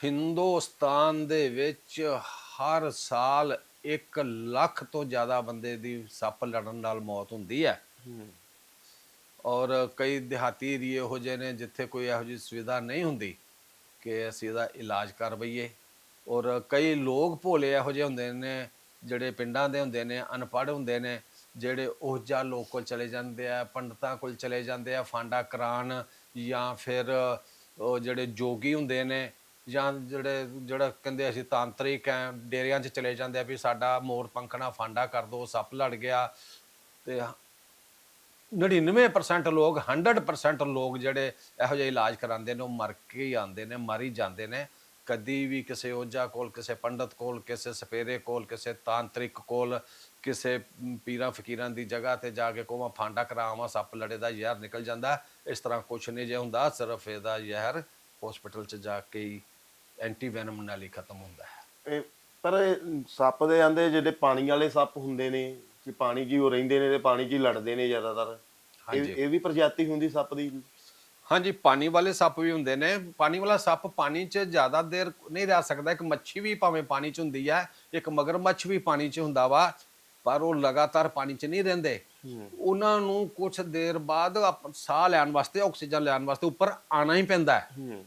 ਹਿੰਦੁਸਤਾਨ ਦੇ ਵਿੱਚ ਹਰ ਸਾਲ 1 ਲੱਖ ਤੋਂ ਜ਼ਿਆਦਾ ਬੰਦੇ ਦੀ ਸੱਪ ਲੜਨ ਨਾਲ ਮੌਤ ਹੁੰਦੀ ਹੈ। ਔਰ ਕਈ ਦਿਹਾਤੀ ਏਰੀਏ ਇਹੋ ਜਿਹੇ ਨੇ ਜਿੱਥੇ ਕੋਈ ਇਹੋ ਜਿਹੀ ਸੁਵਿਧਾ ਨਹੀਂ ਹੁੰਦੀ ਕਿ ਅਸੀਂ ਇਹਦਾ ਇਲਾਜ ਕਰਵਾਈਏ ਔਰ ਕਈ ਲੋਕ ਭੋਲੇ ਇਹੋ ਜਿਹੇ ਹੁੰਦੇ ਨੇ ਜਿਹੜੇ ਪਿੰਡਾਂ ਦੇ ਹੁੰਦੇ ਨੇ ਅਨਪੜ੍ਹ ਹੁੰਦੇ ਨੇ ਜਿਹੜੇ ਉਹ ਜਿਹਾ ਲੋਕ ਕੋਲ ਚਲੇ ਜਾਂਦੇ ਆ ਪੰਡਤਾਂ ਕੋਲ ਚਲੇ ਜਾਂਦੇ ਆ ਫਾਂਡਾ ਕਰਾਨ ਜਾਂ ਫਿਰ ਉਹ ਜਿਹੜੇ ਜੋਗੀ ਹੁੰਦੇ ਨੇ ਜਾਂ ਜਿਹੜੇ, ਜਿਹੜਾ ਕਹਿੰਦੇ ਅਸੀਂ ਤਾਂਤਰਿਕ ਆ ਡੇਰਿਆਂ 'ਚ ਚਲੇ ਜਾਂਦੇ ਆ ਵੀ ਸਾਡਾ ਮੋਰ ਪੰਖਣਾ ਫਾਂਡਾ ਕਰ ਦੋ, ਸੱਪ ਲੜ ਗਿਆ ਤੇ 99% ਲੋਕ 100% ਲੋਕ ਜਿਹੜੇ ਇਹੋ ਜਿਹੇ ਇਲਾਜ ਕਰਾਉਂਦੇ ਨੇ, ਉਹ ਮਰ ਕੇ ਹੀ ਆਉਂਦੇ ਨੇ, ਮਰ ਹੀ ਜਾਂਦੇ ਨੇ। ਕਦੀ ਵੀ ਕਿਸੇ ਓਝਾ ਕੋਲ, ਕਿਸੇ ਪੰਡਤ ਕੋਲ, ਕਿਸੇ ਸਪੇਰੇ ਕੋਲ, ਕਿਸੇ ਤਾਂਤਰਿਕ ਕੋਲ, ਕਿਸੇ ਪੀਰਾਂ ਫਕੀਰਾਂ ਦੀ ਜਗ੍ਹਾ ਤੇ ਜਾ ਕੇ ਕੋਮਾ ਫਾਂਡਾ ਕਰਾਵਾਂ ਸੱਪ ਲੜੇ ਦਾ ਜ਼ਹਿਰ ਨਿਕਲ ਜਾਂਦਾ। ਇਸ ਤਰ੍ਹਾਂ ਕੁਛ ਨਹੀਂ ਜੇ ਹੁੰਦਾ, ਸਿਰਫ ਇਹਦਾ ਜ਼ਹਿਰ ਹਸਪੀਟਲ 'ਚ ਜਾ ਕੇ ਹੀ ਐਂਟੀ ਵੈਨਮ ਨਾਲ ਹੀ ਖਤਮ ਹੁੰਦਾ ਹੈ। ਇਹ ਪਰ ਇਹ ਸੱਪ ਦੇ ਆਂਦੇ ਜਿਹੜੇ ਪਾਣੀ ਵਾਲੇ ਸੱਪ ਹੁੰਦੇ ਨੇ ਕਿ ਪਾਣੀ 'ਚ ਹੀ ਉਹ ਰਹਿੰਦੇ ਨੇ ਤੇ ਪਾਣੀ 'ਚ ਹੀ ਲੜਦੇ ਨੇ ਜ਼ਿਆਦਾਤਰ। ਇਹ ਹਾਂਜੀ। ਇਹ ਵੀ ਪ੍ਰਜਾਤੀ ਹੁੰਦੀ ਸੱਪ ਦੀ? ਹਾਂਜੀ ਪਾਣੀ ਵਾਲੇ ਸੱਪ ਵੀ ਹੁੰਦੇ ਨੇ। ਪਾਣੀ ਵਾਲਾ ਸੱਪ ਪਾਣੀ 'ਚ ਜ਼ਿਆਦਾ ਦੇਰ ਨਹੀਂ ਰਹਿ ਸਕਦਾ। ਇੱਕ ਮੱਛੀ ਵੀ ਭਾਵੇਂ ਪਾਣੀ 'ਚ ਹੁੰਦੀ ਹੈ ਇੱਕ ਮਗਰਮੱਛ ਵੀ ਪਾਣੀ 'ਚ ਹੁੰਦਾ ਵਾ ਪਰ ਉਹ ਲਗਾਤਾਰ ਪਾਣੀ 'ਚ ਨਹੀਂ ਰਹਿੰਦੇ। ਉਹਨਾਂ ਨੂੰ ਕੁਝ ਦੇਰ ਬਾਅਦ ਆਪ- ਸਾਹ ਲੈਣ ਵਾਸਤੇ ਆਕਸੀਜਨ ਲੈਣ ਵਾਸਤੇ ਉੱਪਰ ਆਣਾ ਹੀ ਪੈਂਦਾ ਹੈ। ਹੂੰ।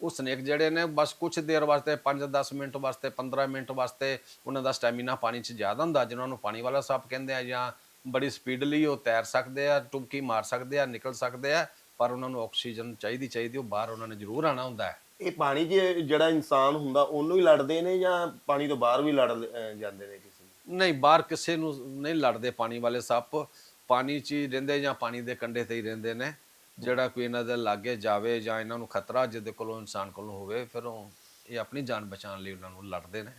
ਉਹ ਸਨੇਕ ਜਿਹੜੇ ਨੇ ਬਸ ਕੁਝ ਦੇਰ ਵਾਸਤੇ 5-10 ਮਿੰਟ ਵਾਸਤੇ 15 ਮਿੰਟ ਵਾਸਤੇ ਉਹਨਾਂ ਦਾ ਸਟੈਮੀਨਾ ਪਾਣੀ 'ਚ ਜ਼ਿਆਦਾ ਹੁੰਦਾ ਜਿਨ੍ਹਾਂ ਨੂੰ ਪਾਣੀ ਵਾਲਾ ਸੱਪ ਕਹਿੰਦੇ ਆ ਜਾਂ ਬੜੀ ਸਪੀਡਲੀ ਉਹ ਤੈਰ ਸਕਦੇ ਆ ਟੁਬਕੀ ਮਾਰ ਸਕਦੇ ਆ ਨਿਕਲ ਸਕਦੇ ਆ ਪਰ ਉਹਨਾਂ ਨੂੰ ਆਕਸੀਜਨ ਚਾਹੀਦੀ ਚਾਹੀਦੀ ਉਹ ਬਾਹਰ ਉਹਨਾਂ ਨੇ ਜ਼ਰੂਰ ਆਣਾ ਹੁੰਦਾ ਹੈ। ਇਹ ਪਾਣੀ 'ਚ ਜਿਹੜਾ ਇਨਸਾਨ ਹੁੰਦਾ ਉਹਨੂੰ ਹੀ ਲੜਦੇ ਨੇ ਜਾਂ ਪਾਣੀ ਤੋਂ ਬਾਹਰ ਵੀ ਲੜ ਜਾਂਦੇ ਨੇ ਕਿਸੇ ਨੂੰ? ਨਹੀਂ ਬਾਹਰ ਕਿਸੇ ਨੂੰ ਨਹੀਂ ਲੜਦੇ ਪਾਣੀ ਵਾਲੇ ਸੱਪ ਪਾਣੀ 'ਚ ਹੀ ਰਹਿੰਦੇ ਜਾਂ ਪਾਣੀ ਦੇ ਕੰਢੇ ਤੇ ਹੀ ਰਹਿੰਦੇ ਨੇ। ਜਿਹੜਾ ਕੋਈ ਇਹਨਾਂ ਦੇ ਲਾਗੇ ਜਾਵੇ ਜਾਂ ਇਹਨਾਂ ਨੂੰ ਖਤਰਾ ਜਿਹਦੇ ਕੋਲੋਂ ਇਨਸਾਨ ਕੋਲੋਂ ਹੋਵੇ ਫਿਰ ਉਹ ਇਹ ਆਪਣੀ ਜਾਨ ਬਚਾਉਣ ਲਈ ਉਹਨਾਂ ਨੂੰ ਲੜਦੇ ਨੇ।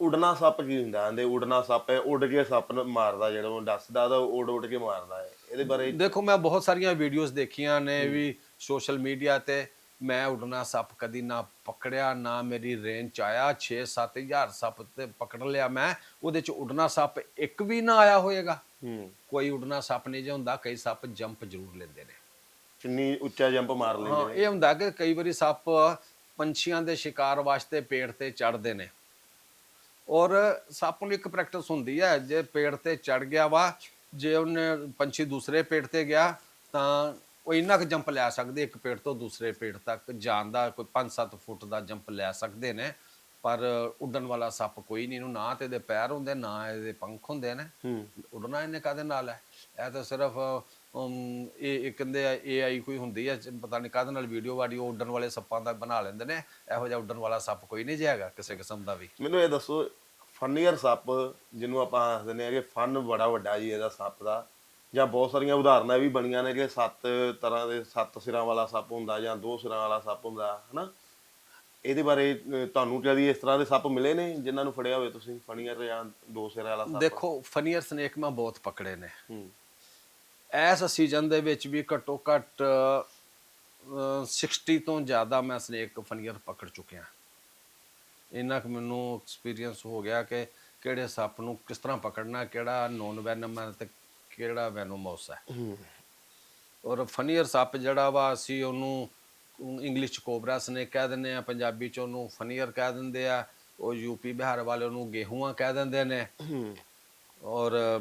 ਉਡਣਾ ਸੱਪ ਕੀ ਹੁੰਦਾ? ਆਂਦੇ ਉਡਣਾ ਸੱਪ ਹੈ ਉੱਡ ਕੇ ਸੱਪ ਨੂੰ ਮਾਰਦਾ ਜਿਹੜਾ ਉਹ ਦੱਸਦਾ ਤਾਂ ਉੱਡ ਉੱਡ ਕੇ ਮਾਰਦਾ ਹੈ। ਇਹਦੇ ਬਾਰੇ ਦੇਖੋ ਮੈਂ ਬਹੁਤ ਸਾਰੀਆਂ ਵੀਡੀਓਜ਼ ਦੇਖੀਆਂ ਨੇ ਵੀ ਸੋਸ਼ਲ ਮੀਡੀਆ ਤੇ ਮੈਂ ਉਡਣਾ ਸੱਪ ਕਦੀ ਨਾ ਪਕੜਿਆ ਨਾ ਮੇਰੀ ਰੇਂਜ ਚ ਆਇਆ। 6-7000 ਸੱਪ ਤੇ ਪਕੜ ਲਿਆ ਮੈਂ ਉਹਦੇ ਚ ਉਡਣਾ ਸੱਪ ਇੱਕ ਵੀ ਨਾ ਆਇਆ ਹੋਏਗਾ। ਹੂੰ। ਕੋਈ ਉਡਣਾ ਸੱਪ ਨਹੀਂ ਜੇ ਹੁੰਦਾ ਕਈ ਸੱਪ ਜੰਪ ਜ਼ਰੂਰ ਲੈਂਦੇ ਨੇ। ਕਿੰਨੀ ਉੱਚਾ ਜੰਪ ਮਾਰ ਲੈਂਦੇ ਹਾਂ ਇਹ ਹੁੰਦਾ ਕਿ ਕਈ ਵਾਰੀ ਸੱਪ ਪੰਛੀਆਂ ਦੇ ਸ਼ਿਕਾਰ ਵਾਸਤੇ ਪੇੜ ਤੇ ਚੜਦੇ ਨੇ। ਔਰ ਸੱਪ ਨੂੰ ਇੱਕ ਪ੍ਰੈਕਟਿਸ ਹੁੰਦੀ ਹੈ ਜੇ ਪੇੜ ਤੇ ਚੜ ਗਿਆ ਵਾ ਜੇ ਉਹਨੇ ਪੰਛੀ ਦੂਸਰੇ ਪੇੜ ਤੇ ਗਿਆ ਤਾਂ ਉਹ ਇੰਨਾ ਕੁ ਜੰਪ ਲੈ ਸਕਦੇ ਇੱਕ ਪੇੜ ਤੋਂ ਦੂਸਰੇ ਪੇੜ ਤੱਕ ਜਾਣ ਦਾ ਕੋਈ 5-7 ਫੁੱਟ ਦਾ ਜੰਪ ਲੈ ਸਕਦੇ ਨੇ। ਪਰ ਉੱਡਣ ਵਾਲਾ ਸੱਪ ਕੋਈ ਨਹੀਂ ਇਹਨੂੰ ਨਾ ਤੇ ਇਹਦੇ ਪੈਰ ਹੁੰਦੇ ਨਾ ਇਹਦੇ ਪੰਖ ਹੁੰਦੇ ਨੇ। ਹੂੰ। ਉੱਡਣਾ ਇਹਨੇ ਕਾਦੇ ਨਾਲ ਹੈ? ਇਹ ਤਾਂ ਸਿਰਫ ਇਹ ਇਹ ਕਹਿੰਦੇ ਆ AI ਕੋਈ ਹੁੰਦੀ ਚ- ਪਤਾ ਨਹੀਂ ਕਾਦੇ ਨਾਲ ਵੀਡੀਓ ਵਾਡੀਓ ਉੱਡਣ ਵਾਲੇ ਸੱਪਾਂ ਦਾ ਬਣਾ ਲੈਂਦੇ ਨੇ। ਇਹੋ ਜਿਹਾ ਉੱਡਣ ਵਾਲਾ ਸੱਪ ਕੋਈ ਨਹੀਂ ਜਿਹਾਗਾ ਕਿਸੇ ਕਿਸਮ ਦਾ ਵੀ। ਮੈਨੂੰ ਇਹ ਦੱਸੋ ਫਨੀਅਰ ਸੱਪ ਜਿਹਨੂੰ ਆਪਾਂ ਆਖਦੇ ਨੇ ਕਿ ਫਨ ਬੜਾ ਵੱਡਾ ਜੀ ਇਹਦਾ ਸੱਪ ਦਾ। ਜਾਂ ਬਹੁਤ ਸਾਰੀਆਂ ਉਦਾਹਰਨਾਂ ਵੀ ਬਣੀਆਂ ਨੇ ਕਿ ਸੱਤ ਤਰ੍ਹਾਂ ਦੇ ਸੱਤ ਸਿਰਾਂ ਵਾਲਾ ਸੱਪ ਹੁੰਦਾ ਜਾਂ ਦੋ ਸਿਰਾਂ ਵਾਲਾ ਸੱਪ ਹੁੰਦਾ ਹਨਾ? ਇਹਦੇ ਬਾਰੇ ਤੁਹਾਨੂੰ ਕਦੀ ਇਸ ਤਰ੍ਹਾਂ ਦੇ ਸੱਪ ਮਿਲੇ ਨੇ ਜਿਨ੍ਹਾਂ ਨੂੰ ਫੜਿਆ ਹੋਵੇ ਤੁਸੀਂ? ਫਨੀਅਰ ਜਾਂ ਦੋ ਸਿਰਾਂ ਵਾਲਾ ਸੱਪ? ਦੇਖੋ ਫਨੀਅਰ ਸਨੇਕ ਮੈਂ ਬਹੁਤ ਪਕੜੇ ਨੇ। ਹੂੰ। ਇਸ ਸੀਜ਼ਨ ਦੇ ਵਿੱਚ ਵੀ ਘੱਟੋ ਘੱਟ ਅਹ, 60 ਤੋਂ ਜ਼ਿਆਦਾ ਮੈਂ ਸਨੇਕ ਫਨੀਅਰ ਪਕੜ ਚੁੱਕਿਆ। ਇੰਨਾ ਕੁ ਮੈਨੂੰ ਐਕਸਪੀਰੀਅੰਸ ਹੋ ਗਿਆ ਕਿ ਕਿਹੜੇ ਸੱਪ ਨੂੰ ਕਿਸ ਤਰ੍ਹਾਂ ਪਕੜਨਾ ਕਿਹੜਾ ਨੋਨ ਵੈਨਮ ਹੈ ਤੇ ਕਿਹੜਾ ਵੈਨੋਮੋਸ ਹੈ। ਹੂੰ। ਔਰ ਫਨੀਅਰ ਸੱਪ ਜਿਹੜਾ ਵਾ ਅਸੀਂ ਉਹਨੂੰ ਇੰਗਲਿਸ਼ ਚ ਕੋਬਰਾ ਸਨੇਕ ਕਹਿ ਦਿੰਦੇ ਆ ਪੰਜਾਬੀ ਚ ਉਹਨੂੰ ਫਨੀਅਰ ਕਹਿ ਦਿੰਦੇ ਆ। ਉਹ ਯੂਪੀ ਬਿਹਾਰ ਵਾਲੇ ਉਹਨੂੰ ਗੇਹੂਆਂ ਕਹਿ ਦਿੰਦੇ ਨੇ। ਔਰ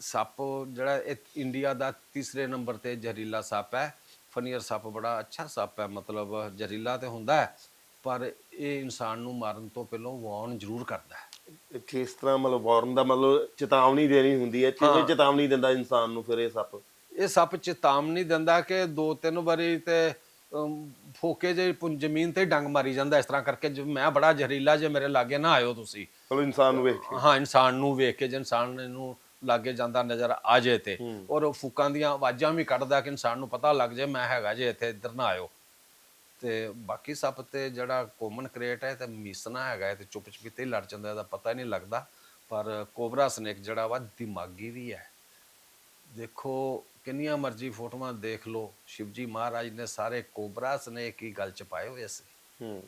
ਸੱਪ ਜਿਹੜਾ ਇਹ ਇੰਡੀਆ ਦਾ ਤੀਸਰੇ ਨੰਬਰ ਤੇ ਜ਼ਹਿਰੀਲਾ ਸੱਪ ਹੈ। ਫਨੀਅਰ ਸੱਪ ਬੜਾ ਅੱਛਾ ਸੱਪ ਹੈ ਮਤਲਬ ਜ਼ਹਿਰੀਲਾ ਤੇ ਹੁੰਦਾ ਹੈ ਪਰ ਇਹ ਇਨਸਾਨ ਨੂੰ ਮਾਰਨ ਤੋਂ ਪਹਿਲਾਂ ਵਾਰਨ ਜ਼ਰੂਰ ਕਰਦਾ ਹੈ। ਕਿਸ ਤਰ੍ਹਾਂ ਮਤਲਬ ਵਾਰਨ ਦਾ ਮਤਲਬ ਚੇਤਾਵਨੀ ਦੇਣੀ ਹੁੰਦੀ ਹੈ ਕਿਵੇਂ ਚੇਤਾਵਨੀ ਦਿੰਦਾ ਇਨਸਾਨ ਨੂੰ ਫਿਰ ਇਹ ਸੱਪ? ਇਹ ਸੱਪ ਚੇਤਾਵਨੀ ਦਿੰਦਾ ਕਿ ਦੋ ਤਿੰਨ ਵਾਰੀ ਤੇ ਅਮ, ਫੋਕੇ ਜੇ ਜ਼ਮੀਨ ਤੇ ਡੰਗ ਮਾਰੀ ਜਾਂਦਾ ਇਸ ਤਰ੍ਹਾਂ ਕਰਕੇ ਜੇ ਮੈਂ ਬੜਾ ਜ਼ਹਿਰੀਲਾ ਜੇ ਮੇਰੇ ਲਾਗੇ ਨਾ ਆਇਓ ਤੁਸੀਂ। ਮਤਲਬ ਇਨਸਾਨ ਨੂੰ ਵੇਖ ਕੇ। ਹਾਂ ਇਨਸਾਨ ਨੂੰ ਵੇਖ ਕੇ ਜੇ ਇਨਸਾਨ ਨੂੰ ਲਾਗੇ ਜਾਂਦਾ ਨਜ਼ਰ ਆ ਜੇ ਤੇ। ਔਰ ਉਹ ਫੂਕਾਂ ਦੀਆਂ ਆਵਾਜ਼ਾਂ ਵੀ ਕੱਢਦਾ ਕਿ ਇਨਸਾਨ ਨੂੰ ਪਤਾ ਲੱਗ ਜੇ ਮੈਂ ਹੈਗਾ ਜੇ ਇੱਥੇ ਇੱਧਰ ਨਾ ਆਇਓ। ਤੇ ਬਾਕੀ ਸੱਪ ਤੇ ਜਿਹੜਾ ਕੋਮਨ ਕ੍ਰੀਏਟ ਹੈ ਤੇ ਮੀਸਨਾ ਹੈਗਾ ਤੇ ਚੁੱਪ ਚਪੀਤੇ ਲੜ ਜਾਂਦਾ ਇਹਦਾ ਪਤਾ ਹੀ ਨਹੀਂ ਲੱਗਦਾ। ਪਰ ਕੋਬਰਾ ਸਨੇਕ ਜਿਹੜਾ ਵਾ ਦਿਮਾਗੀ ਵੀ ਹੈ। ਦੇਖੋ ਕਿੰਨੀਆਂ ਮਰਜ਼ੀ ਫੋਟੋਆਂ ਦੇਖ ਲਓ। ਸ਼ਿਵਜੀ ਮਹਾਰਾਜ ਨੇ ਸਾਰੇ ਕੋਬਰਾ ਸਨੇਕ ਹੀ ਗੱਲ ਚ ਪਾਏ ਹੋਏ ਸੀ। ਹੂੰ।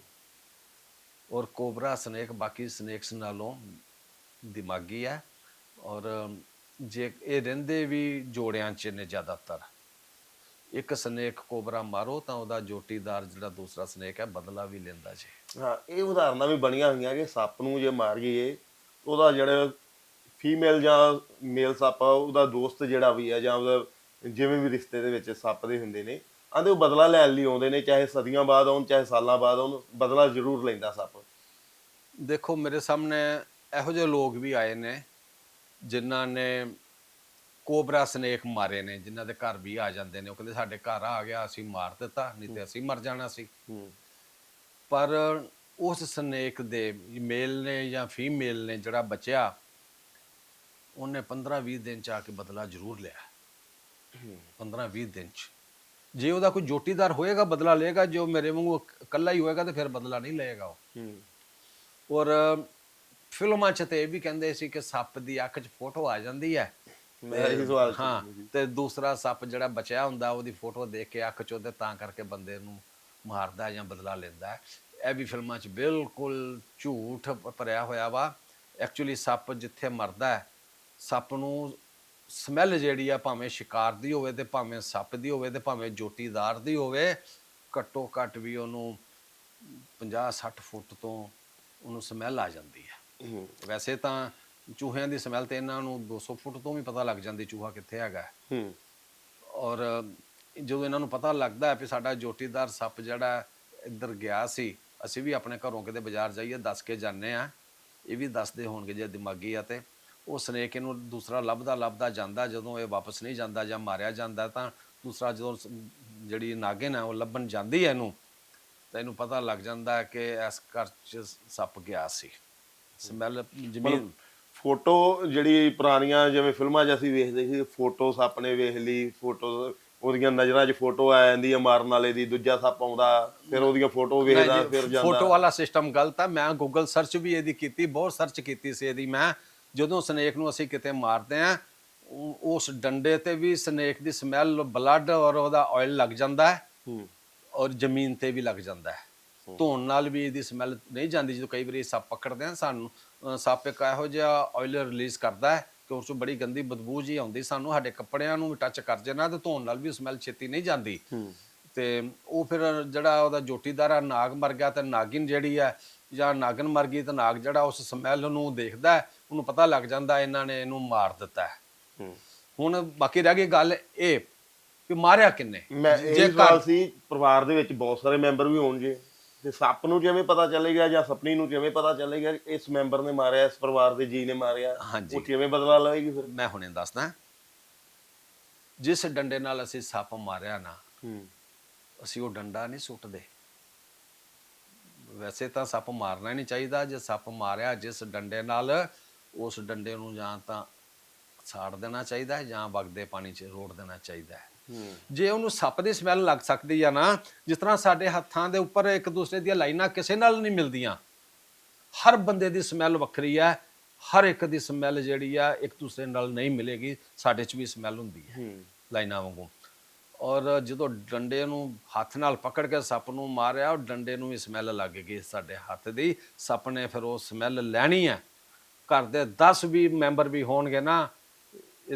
ਔਰ ਕੋਬਰਾ ਸਨੇਕ ਬਾਕੀ ਸਨੇਕਸ ਨਾਲੋਂ ਦਿਮਾਗੀ ਹੈ। ਔਰ ਜੇ ਇਹ ਰਹਿੰਦੇ ਵੀ ਜੋੜਿਆਂ 'ਚ ਨੇ ਜ਼ਿਆਦਾਤਰ। ਇੱਕ ਸਨੇਕ ਕੋਬਰਾ ਮਾਰੋ ਤਾਂ ਉਹਦਾ ਜੋਟੀਦਾਰ ਜਿਹੜਾ ਦੂਸਰਾ ਸਨੇਕ ਹੈ ਬਦਲਾ ਵੀ ਲੈਂਦਾ ਜੀ। ਹਾਂ ਇਹ ਉਦਾਹਰਨਾਂ ਵੀ ਬਣੀਆਂ ਹੋਈਆਂ ਕਿ ਸੱਪ ਨੂੰ ਜੇ ਮਾਰੀਏ ਉਹਦਾ ਜਿਹੜਾ ਫੀਮੇਲ ਜਾਂ ਮੇਲ ਸੱਪ ਆ ਉਹਦਾ ਦੋਸਤ ਜਿਹੜਾ ਵੀ ਆ ਜਾਂ ਉਹਦਾ ਜਿਵੇਂ ਵੀ ਰਿਸ਼ਤੇ ਦੇ ਵਿੱਚ ਸੱਪ ਦੇ ਹੁੰਦੇ ਨੇ ਆਂਦੇ ਉਹ ਬਦਲਾ ਲੈਣ ਲਈ ਆਉਂਦੇ ਨੇ ਚਾਹੇ ਸਦੀਆਂ ਬਾਅਦ ਆਉਣ ਚਾਹੇ ਸਾਲਾਂ ਬਾਅਦ ਆਉਣ ਬਦਲਾ ਜ਼ਰੂਰ ਲੈਂਦਾ ਸੱਪ। ਦੇਖੋ ਮੇਰੇ ਸਾਹਮਣੇ ਇਹੋ ਜਿਹੇ ਲੋਕ ਵੀ ਆਏ ਨੇ ਜਿਨ੍ਹਾਂ ਨੇ ਕੋਬਰਾ ਸਨੇਕ ਮਾਰੇ ਨੇ ਜਿਨ੍ਹਾਂ ਦੇ ਘਰ ਵੀ ਆ ਜਾਂਦੇ ਨੇ। ਉਹ ਕਹਿੰਦੇ ਸਾਡੇ ਘਰ ਆ ਗਿਆ ਅਸੀਂ ਮਾਰ ਦਿੱਤਾ ਨਹੀਂ ਤੇ ਅਸੀਂ ਮਰ ਜਾਣਾ ਸੀ। ਪਰ ਉਸ ਸਨੇਕ ਦੇ ਮੇਲ ਨੇ ਜਾਂ ਫੀਮੇਲ ਨੇ ਜਿਹੜਾ ਬਚਿਆ ਉਹਨੇ 15-20 ਦਿਨ ਚ ਆ ਕੇ ਬਦਲਾ ਜ਼ਰੂਰ ਲਿਆ। 15-20 ਦਿਨ ਚ। ਜੇ ਉਹਦਾ ਕੋਈ ਜੋਟੀਦਾਰ ਹੋਏਗਾ ਬਦਲਾ ਲਏਗਾ ਜੋ ਮੇਰੇ ਵਾਂਗੂ ਇਕੱਲਾ ਹੀ ਹੋਏਗਾ ਤੇ ਫਿਰ ਬਦਲਾ ਨਹੀਂ ਲਏਗਾ ਉਹ। ਔਰ ਫਿਲਮਾਂ 'ਚ ਤੇ ਇਹ ਵੀ ਕਹਿੰਦੇ ਸੀ ਕਿ ਸੱਪ ਦੀ ਅੱਖ 'ਚ ਫੋਟੋ ਆ ਜਾਂਦੀ ਹੈ। ਮੈਂ ਇਹੀ ਸਵਾਲ ਸੀ। ਹਾਂ ਤੇ ਦੂਸਰਾ ਸੱਪ ਜਿਹੜਾ ਬਚਿਆ ਹੁੰਦਾ ਉਹਦੀ ਫੋਟੋ ਦੇਖ ਕੇ ਅੱਖ 'ਚ ਉਹਦੇ ਤਾਂ ਕਰਕੇ ਬੰਦੇ ਨੂੰ ਮਾਰਦਾ ਜਾਂ ਬਦਲਾ ਲੈਂਦਾ ਇਹ ਵੀ ਫਿਲਮਾਂ 'ਚ ਬਿਲਕੁਲ ਝੂਠ ਭਰਿਆ ਹੋਇਆ ਵਾ। ਐਕਚੁਅਲੀ ਸੱਪ ਜਿੱਥੇ ਮਰਦਾ ਹੈ ਸੱਪ ਨੂੰ ਸਮੈਲ ਜਿਹੜੀ ਆ ਭਾਵੇਂ ਸ਼ਿਕਾਰ ਦੀ ਹੋਵੇ ਤੇ ਭਾਵੇਂ ਸੱਪ ਦੀ ਹੋਵੇ ਤੇ ਭਾਵੇਂ ਜੋਟੀਦਾਰ ਦੀ ਹੋਵੇ ਘੱਟੋ ਘੱਟ ਵੀ ਉਹਨੂੰ 50 60 ਫੁੱਟ ਤੋਂ ਉਹਨੂੰ ਸਮੈਲ ਆ ਜਾਂਦੀ ਹੂੰ। ਵੈਸੇ ਤਾਂ ਚੂਹਿਆਂ ਦੀ ਸਮੈਲ ਤੇ ਇਹਨਾਂ ਨੂੰ 200 ਫੁੱਟ ਤੋਂ ਵੀ ਪਤਾ ਲੱਗ ਜਾਂਦੀ ਚੂਹਾ ਕਿੱਥੇ ਹੈਗਾ। ਹੈ। ਹੂੰ ਔਰ ਜਦੋਂ ਇਹਨਾਂ ਨੂੰ ਪਤਾ ਲੱਗਦਾ ਹੈ ਕਿ ਸਾਡਾ ਜੋਟੀਦਾਰ ਸੱਪ ਜਿਹੜਾ ਇੱਧਰ ਗਿਆ ਸੀ ਅਸੀਂ ਵੀ ਆਪਣੇ ਘਰੋਂ ਕਿਤੇ ਬਾਜ਼ਾਰ ਜਾਈਏ ਦੱਸ ਕੇ ਜਾਂਦੇ ਆ ਇਹ ਵੀ ਦੱਸਦੇ ਹੋਣਗੇ ਜੇ ਦਿਮਾਗੀ ਆ ਤੇ। ਉਹ ਸਨੇਕ ਇਹਨੂੰ ਦੂਸਰਾ ਲੱਭਦਾ ਲੱਭਦਾ ਜਾਂਦਾ ਜਦੋਂ ਇਹ ਵਾਪਸ ਨਹੀਂ ਜਾਂਦਾ ਜਾਂ ਮਾਰਿਆ ਜਾਂਦਾ ਤਾਂ ਦੂਸਰਾ ਜਦੋਂ ਸ- ਜਿਹੜੀ ਨਾਗਿਨ ਹੈ ਉਹ ਲੱਭਣ ਜਾਂਦੀ ਹੈ ਇਹਨੂੰ ਤਾਂ ਇਹਨੂੰ ਪਤਾ ਲੱਗ ਜਾਂਦਾ ਹੈ ਕਿ ਇਸ ਘਰ 'ਚ ਸੱਪ ਗਿਆ ਸੀ। ਸਮੈਲ ਜ਼ਮੀਨ ਫੋਟੋ ਜਿਹੜੀ ਪੁਰਾਣੀਆਂ ਜਿਵੇਂ ਫਿਲਮਾਂ 'ਚ ਅਸੀਂ ਵੇਖਦੇ ਸੀ ਫੋਟੋ ਸੱਪ ਨੇ ਵੇਖ ਲਈ ਫੋਟੋ ਉਹਦੀਆਂ ਨਜ਼ਰਾਂ 'ਚ ਫੋਟੋ ਆ ਜਾਂਦੀ ਹੈ ਮਾਰਨ ਵਾਲੇ ਦੀ ਦੂਜਾ ਸੱਪ ਆਉਂਦਾ ਫਿਰ ਉਹਦੀਆਂ ਫੋਟੋ ਵੇਖਦਾ ਫਿਰ ਜਾਂਦਾ। ਫੋਟੋ ਵਾਲਾ ਸਿਸਟਮ ਗਲਤ ਆ। ਮੈਂ ਗੂਗਲ ਸਰਚ ਵੀ ਇਹਦੀ ਕੀਤੀ ਬਹੁਤ ਸਰਚ ਕੀਤੀ ਸੀ ਇਹਦੀ ਮੈਂ। ਜਦੋਂ ਸਨੇਕ ਨੂੰ ਅਸੀਂ ਕਿਤੇ ਮਾਰਦੇ ਆ ਉਸ ਡੰਡੇ ਤੇ ਵੀ ਸਨੇਕ ਦੀ ਸਮੈਲ ਬਲੱਡ ਔਰ ਉਹਦਾ ਆਇਲ ਲੱਗ ਜਾਂਦਾ ਹੂੰ। ਔਰ ਜ਼ਮੀਨ ਤੇ ਵੀ ਲੱਗ ਜਾਂਦਾ ਹੈ। ਧੋਣ ਨਾਲ ਵੀ ਇਹਦੀ ਸਮੈਲ ਨਹੀਂ ਜਾਂਦੀ ਜਦੋਂ ਕਈ ਵਾਰੀ ਸੱਪ ਪਕੜਦੇ ਆ ਸਾਨੂੰ ਸੱਪ ਇੱਕ ਇਹੋ ਜਿਹਾ ਆਇਲ ਰਿਲੀਜ਼ ਕਰਦਾ ਹੈ ਕਿ ਉਸ ਤੋਂ ਬੜੀ ਗੰਦੀ ਬਦਬੂ ਜੀ ਆਉਂਦੀ ਸਾਨੂੰ ਸਾਡੇ ਕੱਪੜਿਆਂ ਨੂੰ ਵੀ ਟੱਚ ਕਰ ਜੇ ਨਾ ਤੇ ਧੋਣ ਨਾਲ ਵੀ ਸਮੈਲ ਛੇਤੀ ਨਹੀਂ ਜਾਂਦੀ। ਤੇ ਉਹ ਫਿਰ ਜਿਹੜਾ ਉਹਦਾ ਜੋਟੀਦਾਰ ਆ ਨਾਗ ਮਰ ਗਿਆ ਤੇ ਨਾਗਿਨ ਜਿਹੜੀ ਹੈ ਜਾਂ ਨਾਗਨ ਮਰ ਗਈ ਤੇ ਨਾਗ ਜਿਹੜਾ ਉਸ ਸਮੈਲ ਨੂੰ ਦੇਖਦਾ ਉਹਨੂੰ ਪਤਾ ਲੱਗ ਜਾਂਦਾ ਇਹਨਾਂ ਨੇ ਇਹਨੂੰ ਮਾਰ ਦਿੱਤਾ ਹੁਣ ਬਾਕੀ ਰਹਿ ਗਈ ਗੱਲ ਇਹ ਕਿ ਮਾਰਿਆ ਕਿੰਨੇ? ਇਹ ਸਵਾਲ ਸੀ ਪਰਿਵਾਰ ਦੇ ਵਿੱਚ ਬਹੁਤ ਸਾਰੇ ਮੈਂਬਰ ਵੀ ਹੋਣਗੇ। ਤੇ ਸੱਪ ਨੂੰ ਜਿਵੇਂ ਪਤਾ ਚੱਲੇਗਾ ਜਾਂ ਸਪਨੀ ਨੂੰ ਜਿਵੇਂ ਪਤਾ ਚੱਲੇਗਾ ਇਸ ਮੈਂਬਰ ਨੇ ਮਾਰਿਆ ਇਸ ਪਰਿਵਾਰ ਦੇ ਜੀ ਨੇ ਮਾਰਿਆ ਹਾਂਜੀ। ਉਹ ਕਿਵੇਂ ਬਦਲਾ ਲਵੇਗੀ ਫਿਰ? ਮੈਂ ਹੁਣੇ ਦੱਸਦਾ। ਜਿਸ ਡੰਡੇ ਨਾਲ ਅਸੀਂ ਸੱਪ ਮਾਰਿਆ ਨਾ ਹੂੰ। ਅਸੀਂ ਉਹ ਡੰਡਾ ਨਹੀਂ ਸੁੱਟਦੇ। ਵੈਸੇ ਤਾਂ ਸੱਪ ਮਾਰਨਾ ਹੀ ਨਹੀਂ ਚਾਹੀਦਾ ਜੇ ਸੱਪ ਮਾਰਿਆ ਜਿਸ ਡੰਡੇ ਨਾਲ ਉਸ ਡੰਡੇ ਨੂੰ ਜਾਂ ਤਾਂ ਸਾੜ ਦੇਣਾ ਚਾਹੀਦਾ ਹੈ ਜਾਂ ਵਗਦੇ ਪਾਣੀ 'ਚ ਰੋੜ ਦੇਣਾ ਚਾਹੀਦਾ। ਹੂੰ ਜੇ ਉਹਨੂੰ ਸੱਪ ਦੀ ਸਮੈਲ ਲੱਗ ਸਕਦੀ ਆ ਨਾ ਜਿਸ ਤਰ੍ਹਾਂ ਸਾਡੇ ਹੱਥਾਂ ਦੇ ਉੱਪਰ ਇੱਕ ਦੂਸਰੇ ਦੀਆਂ ਲਾਈਨਾਂ ਕਿਸੇ ਨਾਲ ਨਹੀਂ ਮਿਲਦੀਆਂ ਹਰ ਬੰਦੇ ਦੀ ਸਮੈਲ ਵੱਖਰੀ ਹੈ ਹਰ ਇੱਕ ਦੀ ਸਮੈਲ ਜਿਹੜੀ ਆ ਇੱਕ ਦੂਸਰੇ ਨਾਲ ਨਹੀਂ ਮਿਲੇਗੀ ਸਾਡੇ 'ਚ ਵੀ ਸਮੈਲ ਹੁੰਦੀ ਹੈ। ਲਾਈਨਾਂ ਵਾਂਗੂ। ਔਰ ਜਦੋਂ ਡੰਡੇ ਨੂੰ ਹੱਥ ਨਾਲ ਪਕੜ ਕੇ ਸੱਪ ਨੂੰ ਮਾਰਿਆ ਉਹ ਡੰਡੇ ਨੂੰ ਵੀ ਸਮੈਲ ਲੱਗ ਗਈ ਸਾਡੇ ਹੱਥ ਦੀ। ਸੱਪ ਨੇ ਫਿਰ ਉਹ ਸਮੈਲ ਲੈਣੀ ਹੈ ਘਰ ਦੇ 10 ਵੀ ਮੈਂਬਰ ਵੀ ਹੋਣਗੇ ਨਾ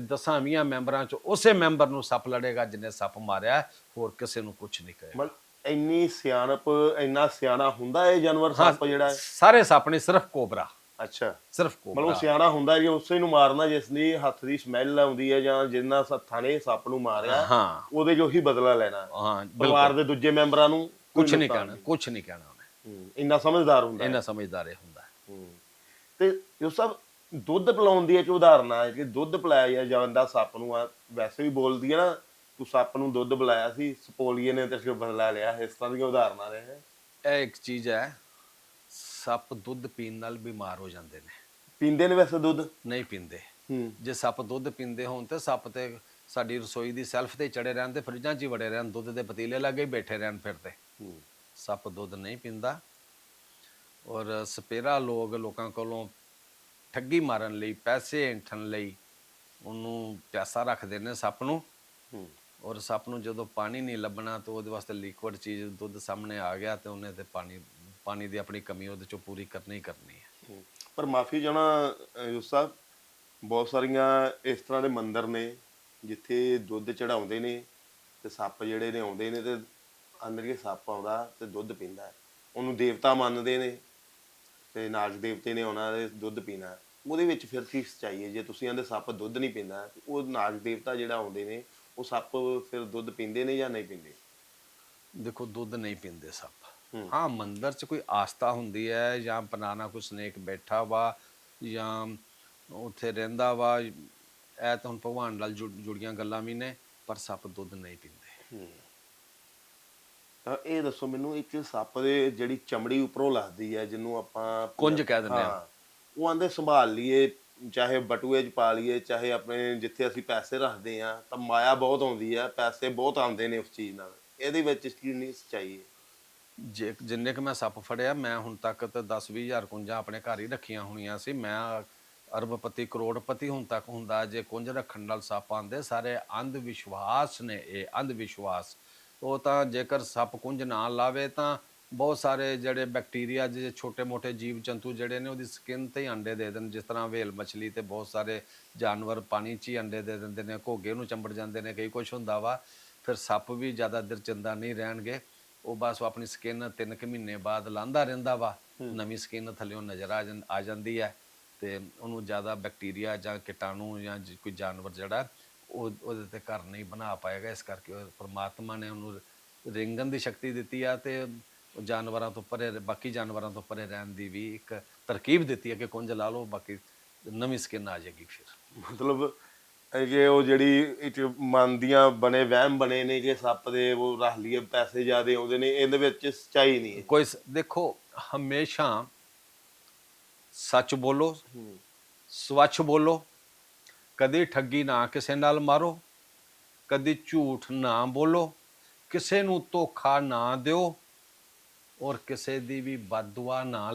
ਦਸਾਂ ਵੀਹਾਂ ਮੈਂਬਰਾਂ ਚ ਉਸੇ ਮੈਂਬਰ ਨੂੰ ਸੱਪ ਲੜੇਗਾ ਜਿਹਨੇ ਸੱਪ ਮਾਰਿਆ ਹੋਰ ਕਿਸੇ ਨੂੰ ਕੁਝ ਨਹੀਂ ਕਹੇਗਾ। ਮਤਲਬ ਇੰਨੀ ਸਿਆਣਪ ਇੰਨਾ ਸਿਆਣਾ ਹੁੰਦਾ ਇਹ ਜਾਨਵਰ ਸੱਪ ਜਿਹੜਾ ਹੈ? ਸਾਰੇ ਸੱਪ ਨਹੀਂ ਸਿਰਫ ਕੋਬਰਾ। ਅੱਛਾ। ਸਿਰਫ ਮਤਲਬ ਕੋਬਰਾ ਉਹ ਸਿਆਣਾ ਹੁੰਦਾ ਜੇ ਉਸੇ ਨੂੰ ਮਾਰਨਾ ਜਿਸ ਦੀ ਹੱਥ ਦੀ ਸਮੈਲ ਆਉਂਦੀ ਹੈ ਜਾਂ ਜਿੰਨਾ ਹੱਥਾਂ ਨੇ ਸੱਪ ਨੂੰ ਮਾਰਿਆ ਹਾਂ। ਉਹਦੇ ਜੋ ਹੀ ਬਦਲਾ ਲੈਣਾ। ਹਾਂ ਪਰਿਵਾਰ ਦੇ ਦੂਜੇ ਮੈਂਬਰਾਂ ਨੂੰ ਕੁਝ ਨਹੀਂ ਕਹਿਣਾ ਕੁਝ ਨਹੀਂ ਕਹਿਣਾ ਉਹਨੇ। ਇੰਨਾ ਸਮਝਦਾਰ ਹੁੰਦਾ ਹੈ। ਇਹਨਾਂ ਸਮਝਦਾਰ ਹੁੰਦਾ। ਤੇ ਜੋ ਸਭ ਦੁੱਧ ਪਿਲਾਉਣ ਦੀ ਇੱਕ ਉਦਾਹਰਨ ਆ ਕਿ ਦੁੱਧ ਪਿਲਾਇਆ ਜਾਂਦਾ ਸੱਪ ਨੂੰ ਆ ਵੈਸੇ ਵੀ ਬੋਲਦੀ ਹੈ ਨਾ ਤੂੰ ਸੱਪ ਨੂੰ ਦੁੱਧ ਪਿਲਾਇਆ ਸੀ ਸਪੋਲੀਏ ਨੇ ਤੇ ਬਦਲਾ ਲਿਆ ਇਸ ਤਰ੍ਹਾਂ ਦੀਆਂ ਉਦਾਹਰਨਾਂ ਨੇ ਇਹ। ਇੱਕ ਚੀਜ਼ ਹੈ ਸੱਪ ਦੁੱਧ ਪੀਣ ਨਾਲ ਬਿਮਾਰ ਹੋ ਜਾਂਦੇ ਨੇ। ਪੀਂਦੇ ਨੇ ਵੈਸੇ ਦੁੱਧ? ਨਹੀਂ ਪੀਂਦੇ। ਹੂੰ। ਜੇ ਸੱਪ ਦੁੱਧ ਪੀਂਦੇ ਹੋਣ ਤੇ ਸੱਪ ਤੇ ਸਾਡੀ ਰਸੋਈ ਦੀ ਸੈਲਫ ਤੇ ਚੜੇ ਰਹਿਣ ਤੇ ਫਰਿੱਜਾਂ 'ਚ ਹੀ ਵੜੇ ਰਹਿਣ ਦੁੱਧ ਦੇ ਪਤੀਲੇ ਲੱਗੇ ਹੀ ਬੈਠੇ ਰਹਿਣ ਫਿਰ ਤੇ ਹੂੰ। ਸੱਪ ਦੁੱਧ ਨਹੀਂ ਪੀਂਦਾ। ਔਰ ਸਪੇਰਾ ਲੋਕ ਲੋਕਾਂ ਕੋਲੋਂ ਠੱਗੀ ਮਾਰਨ ਲਈ ਪੈਸੇ ਐਂਠਣ ਲਈ ਉਹਨੂੰ ਪਿਆਸਾ ਰੱਖਦੇ ਨੇ ਸੱਪ ਨੂੰ ਔਰ ਸੱਪ ਨੂੰ ਜਦੋਂ ਪਾਣੀ ਨਹੀਂ ਲੱਭਣਾ ਤਾਂ ਉਹਦੇ ਵਾਸਤੇ ਲਿਕੁਇਡ ਚੀਜ਼ ਦੁੱਧ ਸਾਹਮਣੇ ਆ ਗਿਆ ਤੇ ਉਹਨੇ ਤੇ ਪਾਣੀ ਪਾਣੀ ਦੀ ਆਪਣੀ ਕਮੀ ਉਹਦੇ ਚੋਂ ਪੂਰੀ ਕਰਨੀ ਕਰਨੀ ਹੈ। ਪਰ ਮਾਫੀ ਚਾਹਣਾ ਯੂਸਫ ਸਾਹਿਬ ਬਹੁਤ ਸਾਰੀਆਂ ਇਸ ਤਰ੍ਹਾਂ ਦੇ ਮੰਦਿਰ ਨੇ ਜਿੱਥੇ ਦੁੱਧ ਚੜਾਉਂਦੇ ਨੇ ਤੇ ਸੱਪ ਜਿਹੜੇ ਨੇ ਆਉਂਦੇ ਨੇ ਤੇ ਅੰਦਰ ਕੇ ਸੱਪ ਆਉਂਦਾ ਤੇ ਦੁੱਧ ਪੀਂਦਾ। ਉਹਨੂੰ ਦੇਵਤਾ ਮੰਨਦੇ ਨੇ ਤੇ ਨਾਗ ਦੇਵਤੇ ਨੇ ਆਉਣਾ ਤੇ ਦੁੱਧ ਪੀਣਾ। ਉਹਦੇ ਵਿੱਚ ਫਿਰ ਕੀ ਹੈ? ਜੇ ਤੁਸੀਂ ਕਹਿੰਦੇ ਸੱਪ ਦੁੱਧ ਨਹੀਂ ਪੀਂਦਾ ਤੇ ਉਹ ਨਾਗ ਦੇਵਤਾ ਜਿਹੜਾ ਆਉਂਦੇ ਨੇ ਉਹ ਸੱਪ ਫਿਰ ਦੁੱਧ ਪੀਂਦੇ ਨੇ ਜਾਂ ਨਹੀਂ ਪੀਂਦੇ? ਦੇਖੋ ਦੁੱਧ ਨਹੀਂ ਪੀਂਦੇ ਸੱਪ। ਹੂੰ। ਮੰਦਰ 'ਚ ਕੋਈ ਆਸਥਾ ਹੁੰਦੀ ਹੈ ਜਾਂ ਬਨਾਨਾ ਕੋਈ ਸਨੇਕ ਬੈਠਾ ਵਾ ਜਾਂ ਉੱਥੇ ਰਹਿੰਦਾ ਵਾ ਇਹ ਤਾਂ ਹੁਣ ਭਗਵਾਨ ਨਾਲ ਜੁੜ- ਜੁੜੀਆਂ ਗੱਲਾਂ ਵੀ ਨੇ ਪਰ ਸੱਪ ਦੁੱਧ ਨਹੀਂ ਪੀਂਦੇ। ਤਾਂ ਇਹ ਦੱਸੋ ਮੈਨੂੰ ਇੱਕ ਸੱਪ ਦੇ ਜਿਹੜੀ ਚਮੜੀ ਉੱਪਰੋਂ ਲੱਗਦੀ ਹੈ ਜਿਹਨੂੰ ਆਪਾਂ ਕੁੰਜ ਕਹਿ ਦਿੰਦੇ ਆ। ਹਾਂ, ਉਹ ਆਂਦੇ ਸੰਭਾਲ ਲਈਏ, ਚਾਹੇ ਬਟੂਏ 'ਚ ਪਾ ਲਈਏ, ਚਾਹੇ ਆਪਣੇ ਜਿੱਥੇ ਅਸੀਂ ਪੈਸੇ ਰੱਖਦੇ ਆ, ਤਾਂ ਮਾਇਆ ਬਹੁਤ ਆਉਂਦੀ ਆ, ਪੈਸੇ ਬਹੁਤ ਆਉਂਦੇ ਨੇ ਉਸ ਚੀਜ਼ ਨਾਲ, ਇਹਦੇ ਵਿੱਚ ਕਿੰਨੀ ਸੱਚਾਈ ਹੈ ਜੇ ਜਿੰਨੇ ਕ ਮੈਂ ਸੱਪ ਫੜਿਆ, ਮੈਂ ਹੁਣ ਤੱਕ ਤਾਂ 10 20000 ਕੁੰਜਾਂ ਆਪਣੇ ਘਰ ਹੀ ਰੱਖੀਆਂ ਹੋਣੀਆਂ ਸੀ, ਮੈਂ ਅਰਬਪਤੀ, ਕਰੋੜਪਤੀ ਹੁਣ ਤੱਕ ਹੁੰਦਾ, ਜੇ ਕੁੰਜ ਰੱਖਣ ਨਾਲ ਸੱਪ ਆਂਦੇ, ਸਾਰੇ ਅੰਧ ਵਿਸ਼ਵਾਸ ਨੇ ਇਹ ਅੰਧ ਵਿਸ਼ਵਾਸ ਉਹ ਤਾਂ ਜੇਕਰ ਸੱਪ ਕੁੰਜ ਨਾ ਲਾਵੇ ਤਾਂ ਬਹੁਤ ਸਾਰੇ ਜਿਹੜੇ ਬੈਕਟੀਰੀਆ ਜਿਹੜੇ ਛੋਟੇ-ਮੋਟੇ ਜੀਵ ਜੰਤੂ ਜਿਹੜੇ ਨੇ ਉਹਦੀ ਸਕਿਨ ਤੇ ਹੀ ਅੰਡੇ ਦੇ ਦੇਣ ਜਿਸ ਤਰ੍ਹਾਂ ਵੇਲ ਮਛਲੀ ਤੇ ਬਹੁਤ ਸਾਰੇ ਜਾਨਵਰ ਪਾਣੀ 'ਚ ਹੀ ਅੰਡੇ ਦੇ ਦਿੰਦੇ ਨੇ ਘੋਗੇ ਨੂੰ ਚੰਬੜ ਜਾਂਦੇ ਨੇ ਕਈ ਕੁਝ ਹੁੰਦਾ ਵਾ। ਫਿਰ ਸੱਪ ਵੀ ਜ਼ਿਆਦਾ ਦਿਨ ਚਿੰਦਾ ਨਹੀਂ ਰਹਿਣਗੇ। ਉਹ ਬਸ ਉਹ ਆਪਣੀ ਸਕਿਨ ਤਿੰਨ ਕੁ ਮਹੀਨੇ ਬਾਅਦ ਲਾਂਦਾ ਰਹਿੰਦਾ ਵਾ। ਨਵੀਂ ਸਕਿਨ ਥੱਲੇੋਂ ਨਜ਼ਰ ਆ ਜਾਂਦੀ ਹੈ ਤੇ ਉਹਨੂੰ ਜ਼ਿਆਦਾ ਬੈਕਟੀਰੀਆ ਜਾਂ ਕੀਟਾਣੂ ਜਾਂ ਕੋਈ ਜਾਨਵਰ ਜਿਹੜਾ ਉਹ ਉਹਦੇ ਤੇ ਘਰ ਨਹੀਂ ਬਣਾ ਪਾਏਗਾ। ਇਸ ਕਰਕੇ ਪ੍ਰਮਾਤਮਾ ਨੇ ਉਹਨੂੰ ਰਿੰਗਣ ਦੀ ਸ਼ਕਤੀ ਦਿੱਤੀ ਆ ਤੇ ਉਹ ਜਾਨਵਰਾਂ ਤੋਂ ਪਰੇ ਬਾਕੀ ਜਾਨਵਰਾਂ ਤੋਂ ਪਰੇ ਰਹਿਣ ਦੀ ਵੀ ਇੱਕ ਤਰਕੀਬ ਦਿੱਤੀ ਹੈ ਕਿ ਕੁੰਜ ਲਾ ਲਓ ਬਾਕੀ ਨਵੀਂ ਸਕਿਨ ਆ ਜਾਏਗੀ ਫਿਰ। ਮਤਲਬ ਇਹ ਉਹ ਜਿਹੜੀ ਇੱਕ ਮਨ ਦੀਆਂ ਬਣੇ ਵਹਿਮ ਬਣੇ ਨੇ ਕਿ ਸੱਪ ਦੇ ਉਹ ਰੱਖ ਲਈਏ ਪੈਸੇ ਜ਼ਿਆਦੇ ਆਉਂਦੇ ਨੇ ਇਹਦੇ ਵਿੱਚ ਸੱਚਾਈ ਨਹੀਂ ਹੈ। ਕੋਈ ਸ- ਦੇਖੋ ਹਮੇਸ਼ਾ ਸੱਚ ਬੋਲੋ ਸਵੱਛ ਬੋਲੋ ਕਦੀ ਠੱਗੀ ਨਾ ਕਿਸੇ ਨਾਲ ਮਾਰੋ ਕਦੀ ਝੂਠ ਨਾ ਬੋਲੋ ਕਿਸੇ ਨੂੰ ਧੋਖਾ ਨਾ ਦਿਓ। ਔਰ ਕਿਸੇ ਦੀ ਵੀ ਬਦਦੁਆ ਨਾ